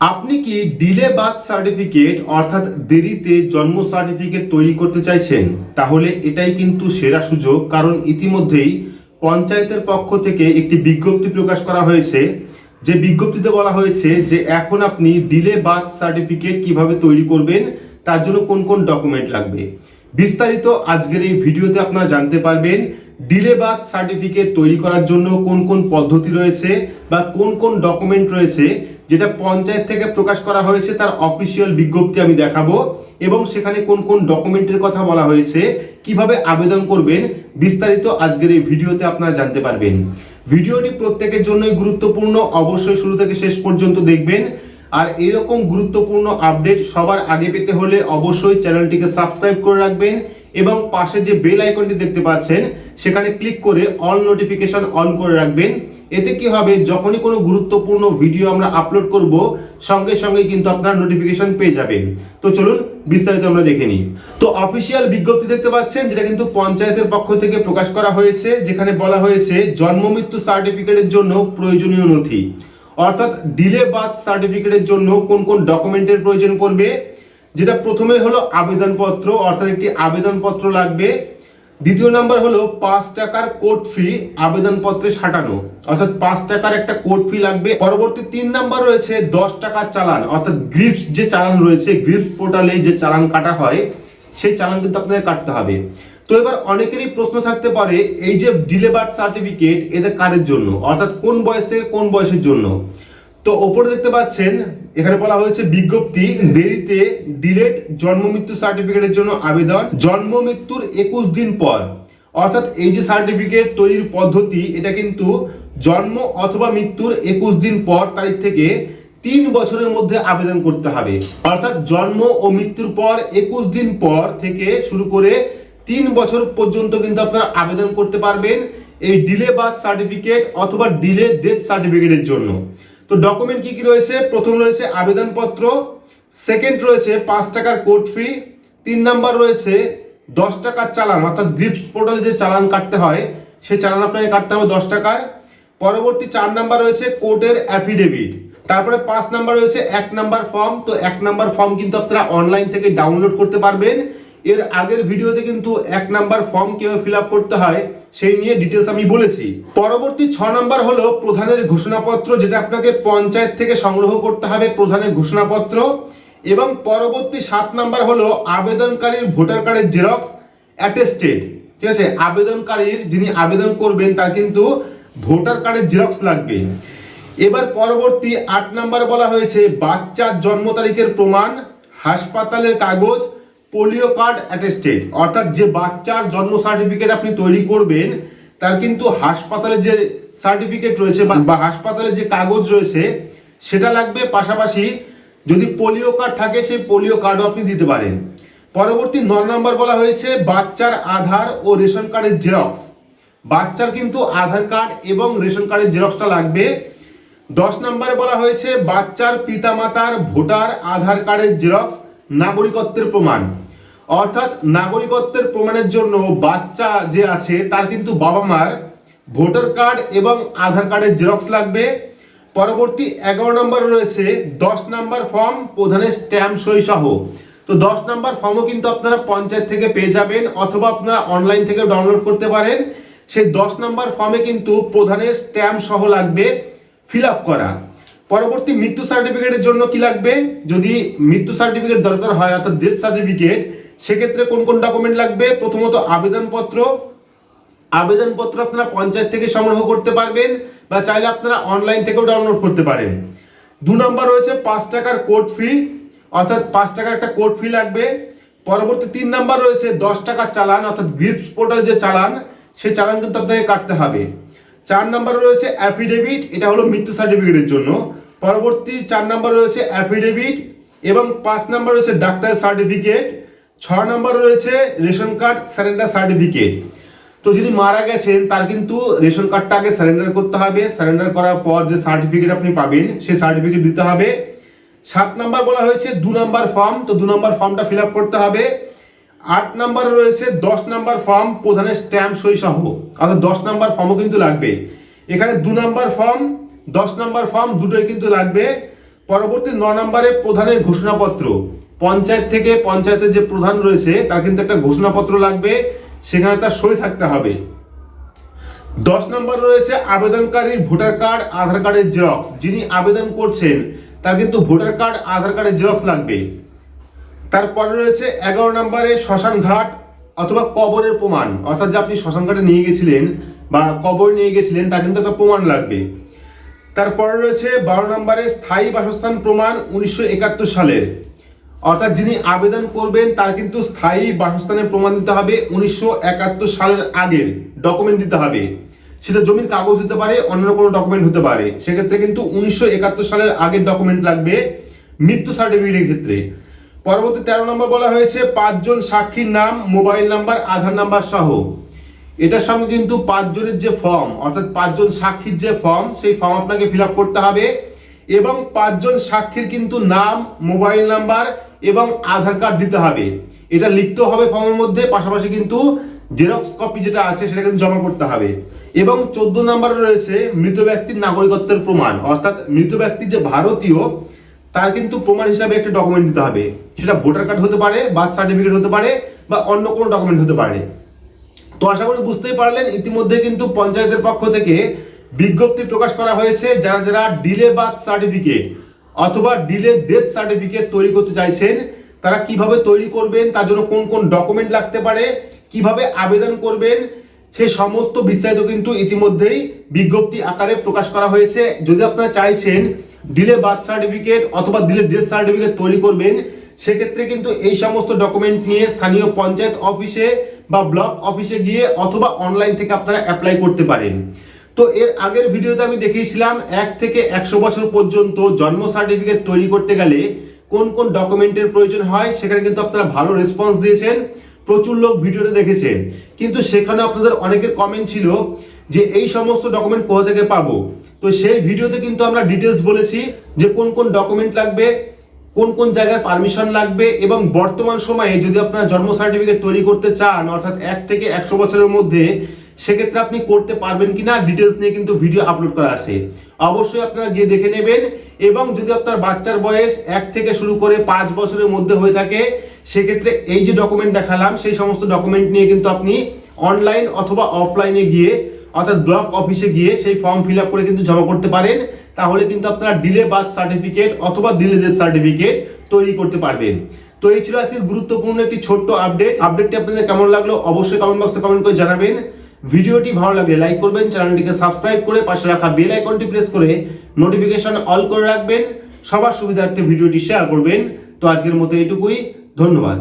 আপনি কি delay birth certificate, অর্থাৎ দেরিতে জন্ম সার্টিফিকেট তৈরি করতে চাইছেন? তাহলে এটাই কিন্তু সেরা সুযোগ, কারণ ইতিমধ্যেই পঞ্চায়েতের পক্ষ থেকে একটি বিজ্ঞপ্তি প্রকাশ করা হয়েছে। যে বিজ্ঞপ্তিতে বলা হয়েছে যে এখন আপনি ডিলে বার্থ সার্টিফিকেট কীভাবে তৈরি করবেন, তার জন্য কোন কোন ডকুমেন্ট লাগবে। বিস্তারিত আজকের এই ভিডিওতে আপনারা জানতে পারবেন, ডিলে বার্থ সার্টিফিকেট তৈরি করার জন্য কোন কোন পদ্ধতি রয়েছে বা কোন কোন ডকুমেন্ট রয়েছে যেটা পঞ্চায়েত থেকে প্রকাশ করা হয়েছে, তার অফিসিয়াল বিজ্ঞপ্তি আমি দেখাবো এবং সেখানে কোন কোন ডকুমেন্টের কথা বলা হয়েছে, কীভাবে আবেদন করবেন, বিস্তারিত আজকের এই ভিডিওতে আপনারা জানতে পারবেন। ভিডিওটি প্রত্যেকের জন্যই গুরুত্বপূর্ণ, অবশ্যই শুরু থেকে শেষ পর্যন্ত দেখবেন। আর এরকম গুরুত্বপূর্ণ আপডেট সবার আগে পেতে হলে অবশ্যই চ্যানেলটিকে সাবস্ক্রাইব করে রাখবেন এবং পাশে যে বেল আইকনটি দেখতে পাচ্ছেন, সেখানে ক্লিক করে অল নোটিফিকেশন অন করে রাখবেন। এতে কি হবে? যখনই কোনো গুরুত্বপূর্ণ ভিডিও আমরা আপলোড করব, সঙ্গে সঙ্গে কিন্তু আপনার নোটিফিকেশন পেয়ে যাবেন। তো চলুন, বিস্তারিত আমরা দেখে নিই। তো অফিসিয়াল বিজ্ঞপ্তি দেখতে পাচ্ছেন, যেটা কিন্তু পঞ্চায়েতের পক্ষ থেকে প্রকাশ করা হয়েছে, যেখানে বলা হয়েছে জন্ম মৃত্যু সার্টিফিকেটের জন্য প্রয়োজনীয় নথি। অর্থাৎ ডিলে বার্থ সার্টিফিকেটের জন্য কোন কোন ডকুমেন্টের প্রয়োজন পড়বে? যেটা প্রথমে হলো আবেদনপত্র, অর্থাৎ একটি আবেদনপত্র লাগবে। দ্বিতীয় নাম্বার হলো পাঁচ টাকার কোর্ট ফি আবেদনপত্রে সাটানো। অর্থাৎ পাঁচ টাকার একটা কোর্ট ফি লাগবে। পরবর্তী তিন নাম্বার রয়েছে দশ টাকার চালান। অর্থাৎ গ্রিপস যে চালান রয়েছে, গ্রিপস পোর্টালে যে চালান কাটা হয়, সেই চালান কিন্তু আপনাকে কাটতে হবে। তো এবার অনেকেরই প্রশ্ন থাকতে পারে, এই যে ডিলে বার্থ সার্টিফিকেট এদের কাদের জন্য? অর্থাৎ কোন বয়স থেকে কোন বয়সের জন্য? তো ওপরে দেখতে পাচ্ছেন এখানে বলা হয়েছে, বিজ্ঞপ্তি, দেরিতে ডিলেট জন্ম মৃত্যু সার্টিফিকেটের জন্য আবেদন, জন্ম মৃত্যুর একুশ দিন পর। অর্থাৎ এই যে সার্টিফিকেট তৈরির পদ্ধতি, এটা কিন্তু জন্ম অথবা মৃত্যুর একুশ দিন পর তারিখ থেকে তিন বছরের মধ্যে আবেদন করতে হবে। অর্থাৎ জন্ম ও মৃত্যুর পর একুশ দিন পর থেকে শুরু করে তিন বছর পর্যন্ত কিন্তু আপনারা আবেদন করতে পারবেন এই ডিলে বার্থ সার্টিফিকেট অথবা ডিলে ডেথ সার্টিফিকেটের জন্য। তো ডকুমেন্ট কি কি রয়েছে? প্রথম রয়েছে আবেদনপত্র সেকেন্ড রয়েছে পাঁচ টাকার কোর্ট ফি তিন নাম্বার রয়েছে দশ টাকার চালান, অর্থাৎ গ্রিপস পোর্টাল যে চালান কাটতে হয় সেই চালান আপনাকে কাটতে হবে দশ টাকায়। পরবর্তী চার নাম্বার রয়েছে কোর্টের অ্যাফিডেভিট তারপরে পাঁচ নাম্বার রয়েছে এক নাম্বার ফর্ম তো এক নাম্বার ফর্ম কিন্তু আপনারা অনলাইন থেকে ডাউনলোড করতে পারবেন। এর আগের ভিডিওতে কিন্তু এক নাম্বার ফর্ম কীভাবে ফিল করতে হয়, সেই নিয়ে ডিটেলস আমি বলেছি। পরবর্তী ছ নাম্বার হলো প্রধানের ঘোষণাপত্র, যেটা আপনাকে পঞ্চায়েত থেকে সংগ্রহ করতে হবে প্রধানের ঘোষণাপত্র। এবং পরবর্তী সাত নাম্বার হলো আবেদনকারীর ভোটার কার্ডের জেরক্স অ্যাটেস্টেড ঠিক আছে? আবেদনকারীর যিনি আবেদন করবেন, তার কিন্তু ভোটার কার্ডের জেরক্স লাগবে। এবার পরবর্তী আট নাম্বার বলা হয়েছে, বাচ্চার জন্ম তারিখের প্রমাণ, হাসপাতালের কাগজ পোলিও কার্ড অ্যাটেস্টেড। অর্থাৎ যে বাচ্চার জন্ম সার্টিফিকেট আপনি তৈরি করবেন, তার কিন্তু হাসপাতালের যে সার্টিফিকেট রয়েছে বা হাসপাতালের যে কাগজ রয়েছে, সেটা লাগবে। পাশাপাশি যদি পোলিও কার্ড থাকে, সেই পোলিও কার্ডও আপনি দিতে পারেন। পরবর্তী ন নম্বর বলা হয়েছে, বাচ্চার আধার ও রেশন কার্ডের জেরক্স। বাচ্চার কিন্তু আধার কার্ড এবং রেশন কার্ডের জেরক্সটা লাগবে। দশ নম্বরে বলা হয়েছে, বাচ্চার পিতামাতার ভোটার আধার কার্ডের জেরক্স। নাগরিকত্বের প্রমাণ। অর্থাৎ নাগরিকত্বের প্রমাণের জন্য বাচ্চা যে আছে, তার কিন্তু বাবা মার ভোটার কার্ড এবং আধার কার্ডের জেরক্স লাগবে। পরবর্তী এগারো নম্বর রয়েছে, দশ নম্বর ফর্ম প্রধানের স্ট্যাম্প সই সহ তো দশ নম্বর ফর্মও কিন্তু আপনারা পঞ্চায়েত থেকে পেয়ে যাবেন অথবা আপনারা অনলাইন থেকে ডাউনলোড করতে পারেন। সেই দশ নম্বর ফর্মে কিন্তু প্রধানের স্ট্যাম্প সহ লাগবে ফিল করা। পরবর্তী মৃত্যু সার্টিফিকেটের জন্য কি লাগবে? যদি মৃত্যু সার্টিফিকেট দরকার হয়, অর্থাৎ ডেথ সার্টিফিকেট সেক্ষেত্রে কোন কোন ডকুমেন্ট লাগবে? প্রথমত আবেদনপত্র। আবেদনপত্র আপনারা পঞ্চায়েত থেকে সংগ্রহ করতে পারবেন বা চাইলে আপনারা অনলাইন থেকেও ডাউনলোড করতে পারেন। দু নম্বর রয়েছে পাঁচ টাকার কোর্ট ফি অর্থাৎ পাঁচ টাকার একটা কোর্ট ফি লাগবে। পরবর্তী তিন নাম্বার রয়েছে দশ টাকার চালান, অর্থাৎ গ্রিপস পোর্টাল যে চালান, সেই চালান কিন্তু আপনাকে কাটতে হবে। চার নাম্বার রয়েছে অ্যাফিডেভিট এটা হলো মৃত্যু সার্টিফিকেটের জন্য। পরবর্তী চার নাম্বার রয়েছে অ্যাফিডেভিট এবং পাঁচ নাম্বার রয়েছে ডাক্তার সার্টিফিকেট ছ নাম্বার রয়েছে রেশন কার্ড সারেন্ডার সার্টিফিকেট তো যিনি মারা গেছেন, তার কিন্তু রেশন কার্ডটা আগে সারেন্ডার করতে হবে। সারেন্ডার করার পর যে সার্টিফিকেট আপনি পাবেন, সেই সার্টিফিকেট দিতে হবে। সাত নাম্বার বলা হয়েছে দু নাম্বার ফর্ম তো দু নাম্বার ফর্মটা ফিল করতে হবে। আট নাম্বার রয়েছে দশ নাম্বার ফর্ম প্রধানের স্ট্যাম্প সই সহ। অর্থাৎ দশ নাম্বার ফর্মও কিন্তু লাগবে। এখানে দু নাম্বার ফর্ম দশ নম্বর ফর্ম দুটোই কিন্তু লাগবে। পরবর্তী ন নম্বরে প্রধানের ঘোষণাপত্র। পঞ্চায়েত থেকে পঞ্চায়েতের যে প্রধান রয়েছে, তার কিন্তু একটা ঘোষণাপত্র লাগবে। সেখানে তার সই থাকতে হবে। দশ নম্বর রয়েছে আবেদনকারীর ভোটার কার্ড, আধার কার্ডের জেরক্স। যিনি আবেদন করছেন, তার কিন্তু ভোটার কার্ড, আধার কার্ডের জেরক্স লাগবে। তারপরে রয়েছে এগারো নম্বরে শ্মশান ঘাট অথবা কবরের প্রমাণ। অর্থাৎ যে আপনি শ্মশান ঘাটে নিয়ে গেছিলেন বা কবর নিয়ে গেছিলেন, তার কিন্তু একটা প্রমাণ লাগবে। তারপরে রয়েছে বারো নম্বরে স্থায়ী বাসস্থান প্রমাণ উনিশশো একাত্তর সালের। অর্থাৎ যিনি আবেদন করবেন, তার কিন্তু স্থায়ী বাসস্থানের প্রমাণ দিতে হবে উনিশশো একাত্তর সালের আগের ডকুমেন্ট দিতে হবে। সেটা জমির কাগজ হতে পারে অন্য কোনো ডকুমেন্ট হতে পারে। সেক্ষেত্রে কিন্তু উনিশশো একাত্তর সালের আগের ডকুমেন্ট লাগবে মৃত্যু সার্টিফিকেটের ক্ষেত্রে। পরবর্তী তেরো নম্বর বলা হয়েছে, পাঁচজন সাক্ষীর নাম মোবাইল নাম্বার আধার নাম্বার সহ। এটার সঙ্গে কিন্তু পাঁচজনের যে ফর্ম অর্থাৎ পাঁচজন সাক্ষীর যে ফর্ম সেই ফর্ম আপনাকে ফিল করতে হবে এবং পাঁচজন সাক্ষীর কিন্তু নাম মোবাইল নাম্বার এবং আধার কার্ড দিতে হবে। এটা লিখতে হবে ফর্মের মধ্যে, পাশাপাশি কিন্তু জেরক্স কপি যেটা আছে সেটা কিন্তু জমা করতে হবে। এবং চোদ্দ নম্বরে রয়েছে মৃত ব্যক্তির নাগরিকত্বের প্রমাণ, অর্থাৎ মৃত ব্যক্তি যে ভারতীয়, তার কিন্তু প্রমাণ হিসাবে একটা ডকুমেন্ট দিতে হবে। সেটা ভোটার কার্ড হতে পারে বার্থ সার্টিফিকেট হতে পারে বা অন্য কোনো ডকুমেন্ট হতে পারে। তো আশা করি বুঝতেই পারলেন, ইতিমধ্যে কিন্তু পঞ্চায়েতের পক্ষ থেকে বিজ্ঞপ্তি প্রকাশ করা হয়েছে যারা যারা ডিলে বার্থ সার্টিফিকেট অথবা ডিলে ডেথ সার্টিফিকেট তৈরি করতে চাইছেন, তারা কীভাবে তৈরি করবেন, তার জন্য কোন কোন ডকুমেন্ট লাগতে পারে, কীভাবে আবেদন করবেন, সে সমস্ত বিস্তারিত কিন্তু ইতিমধ্যেই বিজ্ঞপ্তি আকারে প্রকাশ করা হয়েছে। যদি আপনারা চাইছেন ডিলে বার্থ সার্টিফিকেট অথবা ডিলে ডেথ সার্টিফিকেট তৈরি করবেন, সেক্ষেত্রে কিন্তু এই সমস্ত ডকুমেন্ট নিয়ে স্থানীয় পঞ্চায়েত অফিসে বা ব্লক অফিসে গিয়ে অথবা অনলাইন থেকে আপনারা অ্যাপ্লাই করতে পারেন। তো এর আগের ভিডিওতে আমি দেখিয়েছিলাম, এক থেকে একশো বছর পর্যন্ত জন্ম সার্টিফিকেট তৈরি করতে গেলে কোন কোন ডকুমেন্টের প্রয়োজন হয়, সেখানে কিন্তু আপনারা ভালো রেসপন্স দিয়েছেন, প্রচুর লোক ভিডিওটা দেখেছেন। কিন্তু সেখানে আপনাদের অনেকের কমেন্ট ছিল যে এই সমস্ত ডকুমেন্ট কোথা থেকে পাবো? তো সেই ভিডিওতে কিন্তু আমরা ডিটেলস বলেছি যে কোন কোন ডকুমেন্ট লাগবে কোন কোন জায়গায় পারমিশন লাগবে এবং বর্তমান সময়ে যদি আপনার জন্ম সার্টিফিকেট তৈরি করতে চান, অর্থাৎ এক থেকে একশো বছরের মধ্যে, সেক্ষেত্রে আপনি করতে পারবেন কিনা ডিটেলস নিয়ে কিন্তু ভিডিও আপলোড করা আছে। অবশ্যই আপনারা গিয়ে দেখে নেবেন এবং যদি আপনার বাচ্চার বয়স এক থেকে শুরু করে পাঁচ বছরের মধ্যে হয়ে থাকে, সেক্ষেত্রে এই যে ডকুমেন্ট দেখালাম, সেই সমস্ত ডকুমেন্ট নিয়ে কিন্তু আপনি অনলাইন অথবা অফলাইনে গিয়ে, অর্থাৎ ব্লক অফিসে গিয়ে সেই ফর্ম ফিল করে কিন্তু জমা করতে পারেন। তাহলে কিন্তু আপনারা ডিলে বার্থ সার্টিফিকেট অথবা ডিলে ডেথ সার্টিফিকেট তৈরি করতে পারবেন। তো এই ছিল আজকের গুরুত্বপূর্ণ একটি ছোট্ট আপডেট আপডেটটি আপনাদের কেমন লাগল অবশ্যই কমেন্ট বক্সে কমেন্ট করে জানাবেন। ভিডিওটি ভালো লাগলে লাইক করবেন, চ্যানেলটিকে সাবস্ক্রাইব করে পাশে রাখা বেল আইকনটি প্রেস করে নোটিফিকেশন অল করে রাখবেন। সবার সুবিধার্থে ভিডিওটি শেয়ার করবেন। তো আজকের মতো এটুকুই ধন্যবাদ।